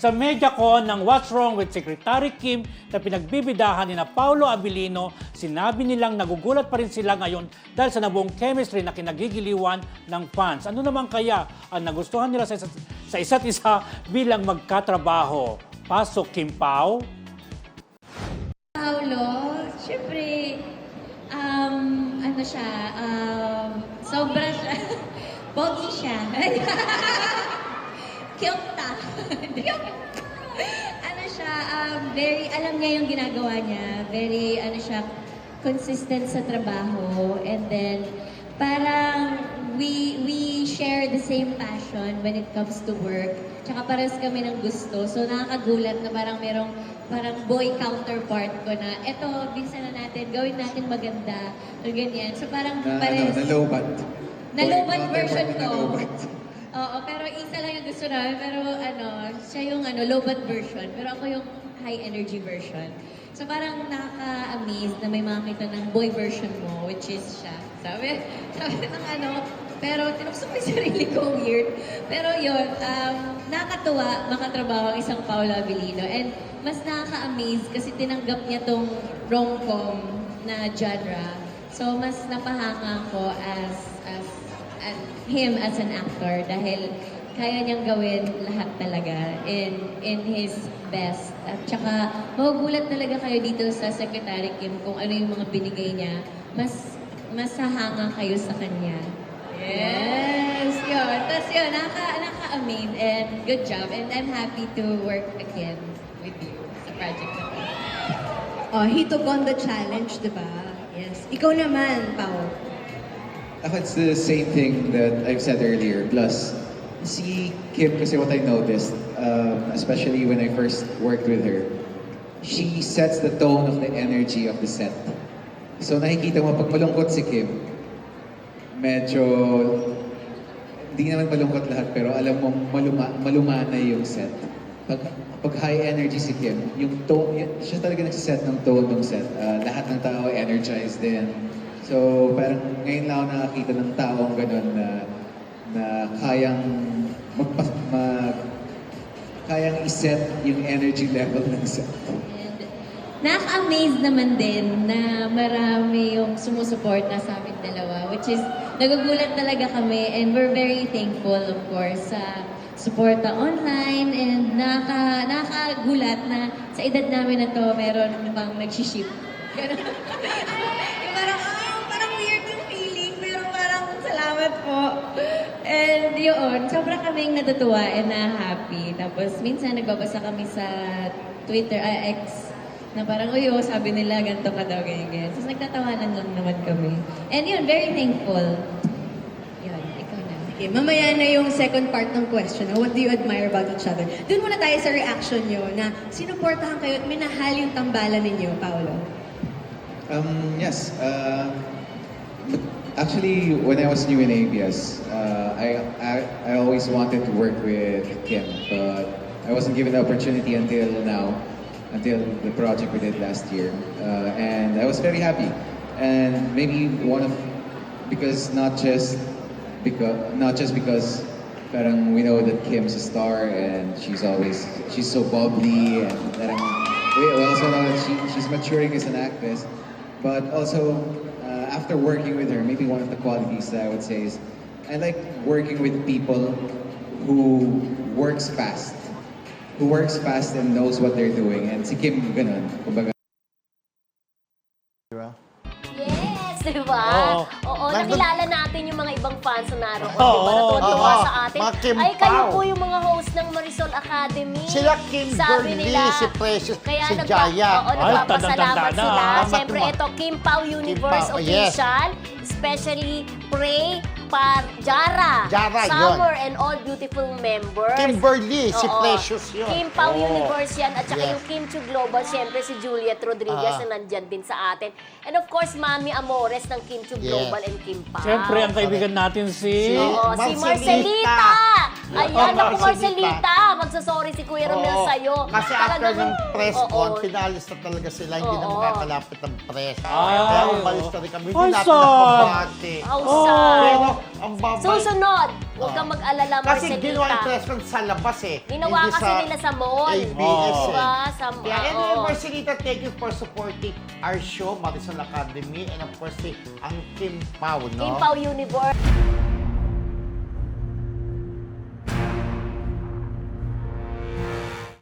Sa MediaCon ng What's Wrong with Secretary Kim na pinagbibidahan ni na Paulo Abilino, sinabi nilang nagugulat pa rin sila ngayon dahil sa nabuong chemistry na kinagigiliwan ng fans. Ano naman kaya ang nagustuhan nila sa, isa't- sa isa't isa bilang magkatrabaho? Pasok Kim Pao. Paulo, syempre, um, ano siya, um, sobra siya, pogi siya. Cute ta. ano siya, um, very, alam niya yung ginagawa niya. Very, ano siya, consistent sa trabaho. And then, parang we we share the same passion when it comes to work. Tsaka pares kami ng gusto. So nakakagulat na parang merong parang boy counterpart ko na eto, binsan na natin, gawin natin maganda. O ganyan. So parang Na, pares. ano, na Boy, version ko. Oo, pero isa lang yung gusto namin. Pero ano, siya yung ano, low-bat version. Pero ako yung high-energy version. So parang nakaka-amaze na may makakita ng boy version mo, which is siya. Sabi, sabi ng ano, pero tinukso ko yung sarili ko, weird. Pero yun, um, nakakatuwa makatrabaho ang isang Paula Abilino. And mas nakaka-amaze kasi tinanggap niya tong rom-com na genre. So mas napahanga ko as, as, as him as an actor dahil kaya niyang gawin lahat talaga in in his best. At saka magugulat talaga kayo dito sa Secretary Kim kung ano yung mga binigay niya. Mas masahanga kayo sa kanya. Yes! Yun. Tapos yun, naka, naka-amaze and good job. And I'm happy to work again with you sa project na to. Oh, he took on the challenge, di ba? Yes. Ikaw naman, Pao. Ako, it's the same thing that I've said earlier. Plus, si Kim, kasi what I noticed, um, especially when I first worked with her, she sets the tone of the energy of the set. So nakikita mo, pag malungkot si Kim, medyo, hindi naman malungkot lahat, pero alam mo, maluma, malumana yung set. Pag, pag high energy si Kim, yung tone, siya talaga nagsiset ng tone ng set. Ah, lahat ng tao energized din. So, parang ngayon lang ako nakakita ng taong gano'n na, na kayang magpa, mag, kayang iset yung energy level ng set. Nakaka-amaze naman din na marami yung sumusuporta sa amin dalawa, which is nagugulat talaga kami and we're very thankful of course sa suporta online and nakaka nakakagulat na sa edad namin na to meron pang nagsiship. yun, sobra kaming natutuwa and na-happy. Tapos minsan nagbabasa kami sa Twitter, ah, X, na parang, uy, oh, sabi nila, ganito ka daw, ganyan, ganyan. Tapos nagtatawanan lang naman kami. And yun, very thankful. Yun, ikaw na. Okay, mamaya na yung second part ng question. no? What do you admire about each other? Doon muna tayo sa reaction nyo na sinuportahan kayo at minahal yung tambalan ninyo, Paolo. Um, yes. Uh, actually, when I was new in ABS, uh, I, I I always wanted to work with Kim, but I wasn't given the opportunity until now, until the project we did last year, uh, and I was very happy. And maybe one of because not just because not just because parang we know that Kim's a star and she's always she's so bubbly and parang we also know that she, she's maturing as an actress but also uh, after working with her maybe one of the qualities that I would say is I like working with people who works fast who works fast and knows what they're doing and si Kim ganun kumbaga Yes, di ba? Oo. Oo, Nandun- nakilala natin yung mga ibang fans na naroon, Oo, di ba? Natutuwa oo. sa atin. Mga Kim Ay, kayo Pao. po yung mga host ng Marisol Academy. Sila Kimberly, Sabi nila, si Precious, kaya si nagpa- Jaya. Oo, Ay, nagpapasalamat tanda-tanda na, sila. ah. Siyempre, ito, Kim Pao Universe Pao, yes. Official. Especially, Pray Par Jara. Jara, yun. Summer and all beautiful members. Kimberly, si Oo. Precious yun. Kim Pao Oo. Universe yan. At saka Yes. yung Kim Chu Global, siyempre si Juliet Rodriguez Ah. na nandyan din sa atin. And of course, Mami Amores ng Kim Chu Yes. Global and Kim Pao. Siyempre, ang kaibigan natin si... Oo, si Marcelita. Marcelita! Ayan, Oo, ako Marcelita. Marcelita! Magsasorry si Kuya Romel Oo. sa'yo. Kasi after Talagang- ng press Oo. con, pinalis na talaga sila, hindi na Oo. makakalapit ang press. Ay, Kaya umalis na rin kami, Ay, hindi natin sad. nakabati. Oh. sad. Pero ang babay, Susunod, Huwag kang mag-alala, Kasi Marcelita. ginawa yung press con sa labas eh. Ginawa Hindi kasi sa nila sa mall. ABS Oo. eh. Diba? Sa, Kaya anyway, oo. Marcelita, thank you for supporting our show, Marisol Academy, and of course, si ang Kim Pao, no? Kim Pao Universe.